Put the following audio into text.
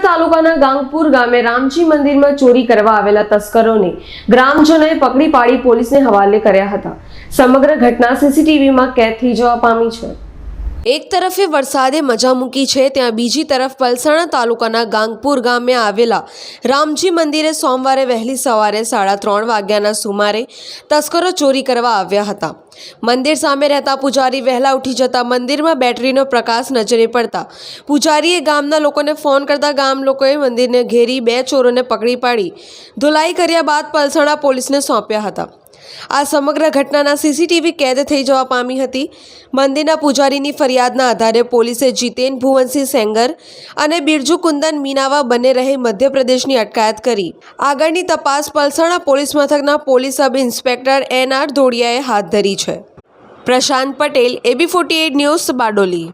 તાલુકાના ગાંગપુર ગામે રામજી મંદિરમાં ચોરી કરવા આવેલા તસ્કરોને ગ્રામજનોએ પકડી પાડી પોલીસને હવાલે કર્યા હતા. સમગ્ર ઘટના સીસીટીવીમાં કેદ થઈ જવા પામી છે. એક તરફે વરસાદે મજા મૂકી છે, ત્યાં બીજી તરફ પલસાણા તાલુકાના ગાંગપુર ગામે આવેલા રામજી મંદિરે સોમવારે વહેલી સવારે સાડા ત્રણ વાગ્યાના સુમારે તસ્કરો ચોરી કરવા આવ્યા હતા. મંદિર સામે રહેતા પૂજારી વહેલા ઉઠી જતા મંદિરમાં બેટરીનો પ્રકાશ નજરે પડતા પૂજારીએ ગામના લોકોને ફોન કરતા ગામ લોકોએ મંદિરને ઘેરી બે ચોરોને પકડી પાડી. ધુલાઈ કર્યા બાદ પલસાણા પોલીસને સોંપ્યા હતા. આ સમગ્ર ઘટનાના સીસીટીવી કેદ થઈ જવા પામી હતી. મંદિરના પૂજારીની ફરિયાદના આધારે પોલીસે જીતેન, ભુવનસિંહ સેંગર અને બિરજુ કુંદન મીનાવા બંને રહે મધ્યપ્રદેશની અટકાયત કરી. આગળની તપાસ પલસાણા પોલીસ મથકના police sub inspector N R ધોડિયાએ હાથ ધરી છે. Prashant Patel, AB forty news Bardoli.